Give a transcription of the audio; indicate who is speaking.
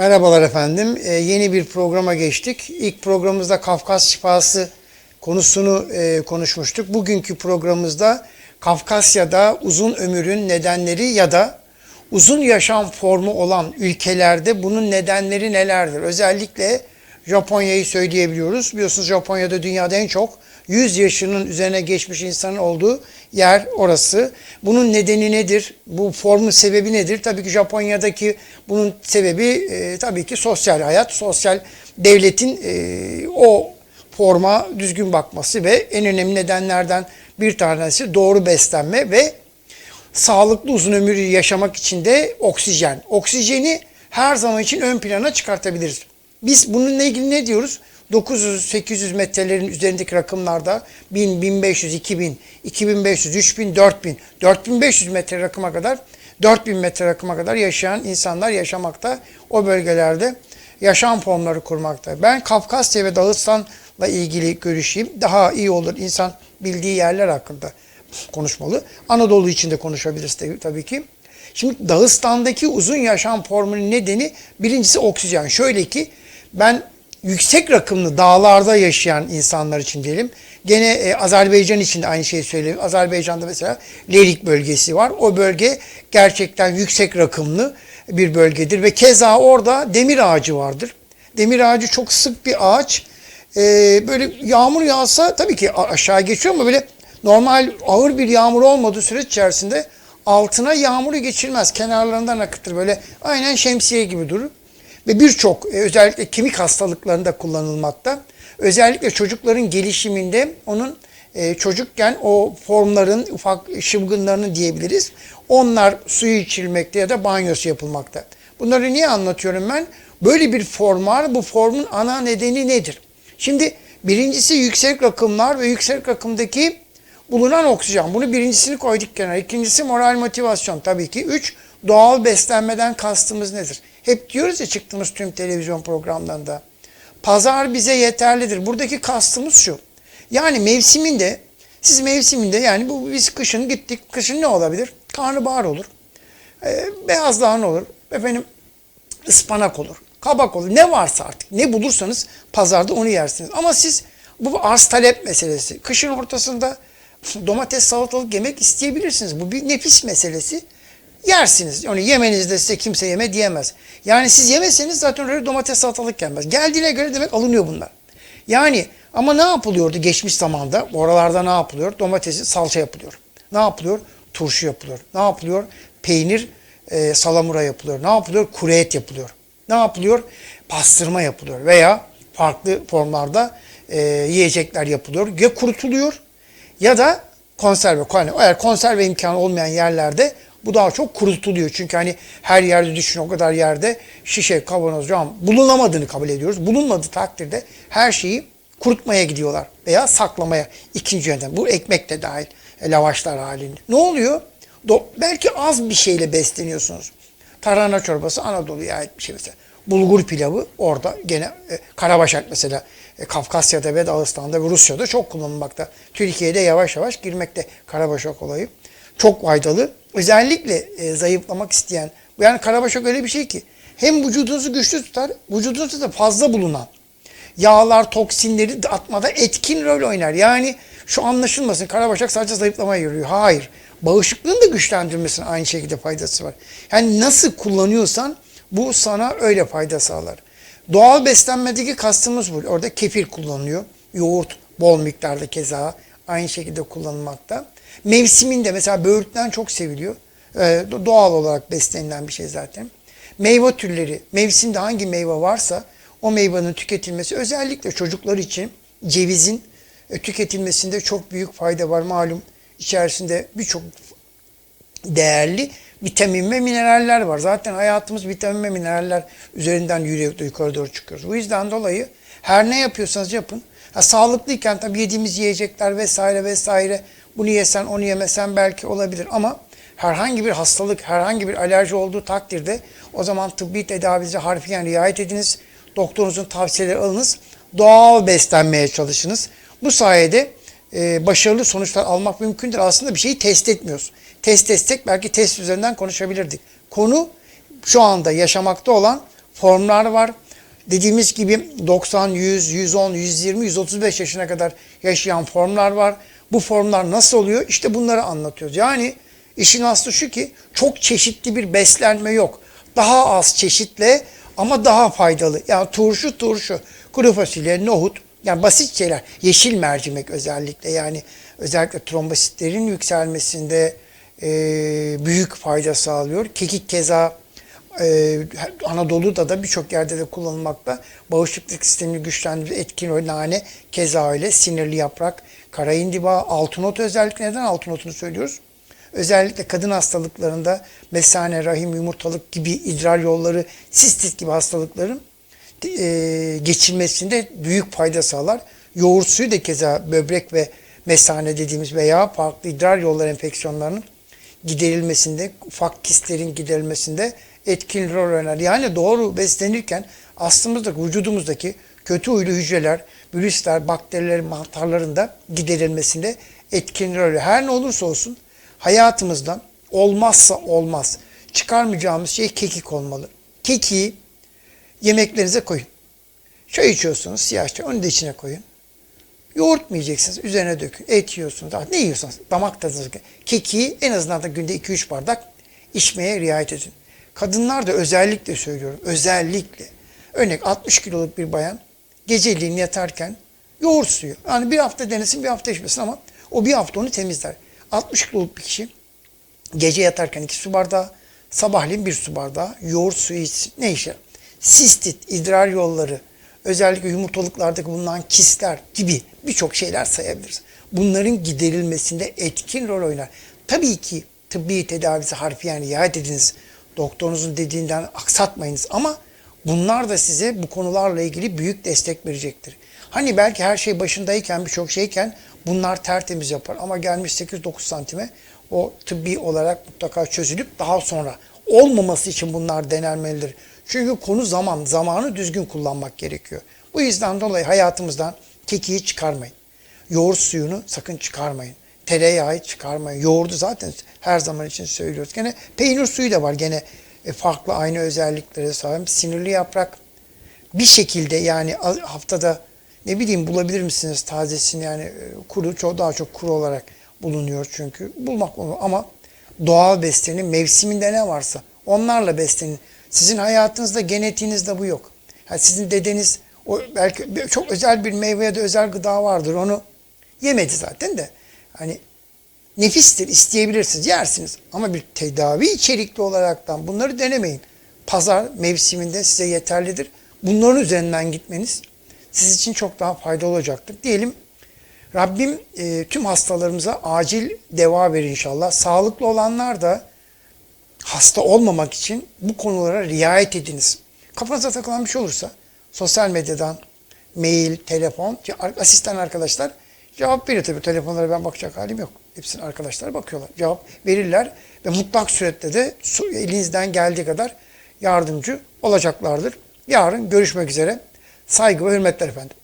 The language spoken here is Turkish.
Speaker 1: Merhabalar efendim. Ee, yeni bir programa geçtik. İlk programımızda Kafkas şifası konusunu e, konuşmuştuk. Bugünkü programımızda Kafkasya'da uzun ömürün nedenleri ya da uzun yaşam formu olan ülkelerde bunun nedenleri nelerdir? Özellikle Japonya'yı söyleyebiliyoruz. Biliyorsunuz Japonya'da dünyada en çok 100 yaşının üzerine geçmiş insanın olduğu yer orası. Bunun nedeni nedir? Bu formun sebebi nedir? Tabii ki Japonya'daki bunun sebebi e, tabii ki sosyal hayat, sosyal devletin e, o forma düzgün bakması ve en önemli nedenlerden bir tanesi doğru beslenme ve sağlıklı uzun ömür yaşamak için de oksijen. Oksijeni her zaman için ön plana çıkartabiliriz. Biz bununla ilgili ne diyoruz? 900-800 metrelerin üzerindeki rakımlarda 1000, 1500, 2000, 2500, 3000, 4000, 4500 metre rakıma kadar 4000 metre rakıma kadar yaşayan insanlar yaşamakta. O bölgelerde yaşam formları kurmakta. Ben Kafkasya ve Dağıstan'la ilgili görüşeyim. Daha iyi olur insan bildiği yerler hakkında konuşmalı. Anadolu için de konuşabiliriz tabii ki. Şimdi Dağıstan'daki uzun yaşam formunun nedeni birincisi oksijen. Şöyle ki ben yüksek rakımlı dağlarda yaşayan insanlar için diyelim. Gene e, Azerbaycan için de aynı şeyi söyleyeyim. Azerbaycan'da mesela Lerik bölgesi var. O bölge gerçekten yüksek rakımlı bir bölgedir ve keza orada demir ağacı vardır. Demir ağacı çok sık bir ağaç. E, böyle yağmur yağsa tabii ki aşağı geçiyor ama böyle normal ağır bir yağmur olmadığı süreç içerisinde altına yağmuru geçirmez. Kenarlarından akıtır böyle aynen şemsiye gibi durur ve birçok e, özellikle kemik hastalıklarında kullanılmakta. Özellikle çocukların gelişiminde onun e, çocukken o formların ufak şıvgınlarını diyebiliriz. Onlar suyu içilmekte ya da banyosu yapılmakta. Bunları niye anlatıyorum ben? Böyle bir form var. Bu formun ana nedeni nedir? Şimdi birincisi yüksek rakımlar ve yüksek rakımdaki bulunan oksijen. Bunu birincisini koyduk kenara. İkincisi moral motivasyon tabii ki. Üç, doğal beslenmeden kastımız nedir? Hep diyoruz ya çıktığımız tüm televizyon programlarında. Pazar bize yeterlidir. Buradaki kastımız şu. Yani mevsiminde, siz mevsiminde yani bu biz kışın gittik. Kışın ne olabilir? Karnabahar olur. E, beyaz olur. Efendim ıspanak olur. Kabak olur. Ne varsa artık. Ne bulursanız pazarda onu yersiniz. Ama siz bu arz talep meselesi. Kışın ortasında domates salatalık yemek isteyebilirsiniz. Bu bir nefis meselesi yersiniz. Yani yemenizde size kimse yeme diyemez. Yani siz yemeseniz zaten öyle domates salatalık gelmez. Geldiğine göre demek alınıyor bunlar. Yani ama ne yapılıyordu geçmiş zamanda? Oralarda ne yapılıyor? Domatesi salça yapılıyor. Ne yapılıyor? Turşu yapılıyor. Ne yapılıyor? Peynir, e, salamura yapılıyor. Ne yapılıyor? Kuru et yapılıyor. Ne yapılıyor? Pastırma yapılıyor. Veya farklı formlarda e, yiyecekler yapılıyor. Ya kurutuluyor ya da konserve. Yani eğer konserve imkanı olmayan yerlerde bu daha çok kurutuluyor. Çünkü hani her yerde düşün o kadar yerde şişe, kavanoz, cam bulunamadığını kabul ediyoruz. Bulunmadığı takdirde her şeyi kurutmaya gidiyorlar veya saklamaya ikinci yöntem. Bu ekmek de dahil e, lavaşlar halinde. Ne oluyor? Do belki az bir şeyle besleniyorsunuz. Tarhana çorbası Anadolu'ya ait bir şey mesela. Bulgur pilavı orada gene e, Karabaşak mesela e, Kafkasya'da ve Dağıstan'da ve Rusya'da çok kullanılmakta. Türkiye'de yavaş yavaş girmekte Karabaşak olayı. Çok faydalı. Özellikle e, zayıflamak isteyen, yani karabaşak öyle bir şey ki hem vücudunuzu güçlü tutar, vücudunuzda da fazla bulunan yağlar, toksinleri atmada etkin rol oynar. Yani şu anlaşılmasın karabaşak sadece zayıflamaya yarıyor. Hayır. Bağışıklığın da güçlendirmesine aynı şekilde faydası var. Yani nasıl kullanıyorsan bu sana öyle fayda sağlar. Doğal beslenmedeki kastımız bu. Orada kefir kullanılıyor. Yoğurt bol miktarda keza aynı şekilde kullanılmakta. Mevsiminde mesela böğürtlen çok seviliyor. Ee, doğal olarak beslenilen bir şey zaten. Meyve türleri, mevsimde hangi meyve varsa o meyvenin tüketilmesi özellikle çocuklar için cevizin e, tüketilmesinde çok büyük fayda var. Malum içerisinde birçok değerli vitamin ve mineraller var. Zaten hayatımız vitamin ve mineraller üzerinden yürüyor, yukarı doğru çıkıyoruz. Bu yüzden dolayı her ne yapıyorsanız yapın. Ha, sağlıklıyken tabii yediğimiz yiyecekler vesaire vesaire bunu yesen onu yemesen belki olabilir ama herhangi bir hastalık, herhangi bir alerji olduğu takdirde o zaman tıbbi tedavinize harfiyen riayet ediniz. Doktorunuzun tavsiyeleri alınız. Doğal beslenmeye çalışınız. Bu sayede e, başarılı sonuçlar almak mümkündür. Aslında bir şeyi test etmiyoruz. Test etsek belki test üzerinden konuşabilirdik. Konu şu anda yaşamakta olan formlar var. Dediğimiz gibi 90, 100, 110, 120, 135 yaşına kadar yaşayan formlar var. Bu formlar nasıl oluyor? İşte bunları anlatıyoruz. Yani işin aslı şu ki çok çeşitli bir beslenme yok. Daha az çeşitle ama daha faydalı. Yani turşu turşu, kuru fasulye, nohut, yani basit şeyler. Yeşil mercimek özellikle yani özellikle trombositlerin yükselmesinde e, büyük fayda sağlıyor. Kekik keza e, Anadolu'da da birçok yerde de kullanılmakta. Bağışıklık sistemini güçlendirici etkin o nane keza öyle. Sinirli yaprak, kara indiba, altın otu özellikle neden altın otunu söylüyoruz? Özellikle kadın hastalıklarında mesane, rahim, yumurtalık gibi idrar yolları, sistit gibi hastalıkların e, geçirmesinde büyük fayda sağlar. Yoğurt suyu da keza böbrek ve mesane dediğimiz veya farklı idrar yolları enfeksiyonlarının giderilmesinde, ufak kistlerin giderilmesinde etkin rol oynar. Yani doğru beslenirken aslımızdaki, vücudumuzdaki kötü huylu hücreler, virüsler, bakteriler, mantarların da giderilmesinde etkin rol oynar. Her ne olursa olsun hayatımızdan olmazsa olmaz çıkarmayacağımız şey kekik olmalı. Kekiği yemeklerinize koyun. Çay içiyorsunuz siyah çay onu da içine koyun. Yoğurt mu yiyeceksiniz? Üzerine dökün. Et yiyorsunuz. Artık ne yiyorsanız damak tadınız. Kekiği en azından da günde 2-3 bardak içmeye riayet edin. Kadınlar da özellikle söylüyorum. Özellikle. Örnek 60 kiloluk bir bayan geceliğin yatarken yoğurt suyu. Yani bir hafta denesin bir hafta içmesin ama o bir hafta onu temizler. 60 kiloluk bir kişi gece yatarken 2 su bardağı, sabahleyin 1 su bardağı yoğurt suyu içsin. Ne işe? Sistit, idrar yolları, özellikle yumurtalıklardaki bulunan kistler gibi birçok şeyler sayabiliriz. Bunların giderilmesinde etkin rol oynar. Tabii ki tıbbi tedavisi harfiyen riayet ediniz. Doktorunuzun dediğinden aksatmayınız ama bunlar da size bu konularla ilgili büyük destek verecektir. Hani belki her şey başındayken birçok şeyken bunlar tertemiz yapar ama gelmiş 8-9 santime o tıbbi olarak mutlaka çözülüp daha sonra olmaması için bunlar denenmelidir. Çünkü konu zaman, zamanı düzgün kullanmak gerekiyor. Bu yüzden dolayı hayatımızdan kekiği çıkarmayın. Yoğurt suyunu sakın çıkarmayın. Tereyağı çıkarmayın. Yoğurdu zaten her zaman için söylüyoruz. Gene peynir suyu da var. Gene e, farklı aynı özelliklere sahip. Sinirli yaprak bir şekilde yani haftada ne bileyim bulabilir misiniz tazesini yani e, kuru çok daha çok kuru olarak bulunuyor çünkü bulmak olur ama doğal beslenin mevsiminde ne varsa onlarla beslenin. Sizin hayatınızda genetiğinizde bu yok. Yani sizin dedeniz o belki çok özel bir meyve ya da özel gıda vardır onu yemedi zaten de. Hani nefistir isteyebilirsiniz yersiniz ama bir tedavi içerikli olaraktan bunları denemeyin. Pazar mevsiminde size yeterlidir. Bunların üzerinden gitmeniz siz için çok daha faydalı olacaktır. Diyelim Rabbim e, tüm hastalarımıza acil deva verir inşallah. Sağlıklı olanlar da hasta olmamak için bu konulara riayet ediniz. Kafanıza takılan bir şey olursa sosyal medyadan, mail, telefon, asistan arkadaşlar cevap verir tabii. Telefonlara ben bakacak halim yok. Hepsini arkadaşlar bakıyorlar. Cevap verirler ve mutlak surette de elinizden geldiği kadar yardımcı olacaklardır. Yarın görüşmek üzere. Saygı ve hürmetler efendim.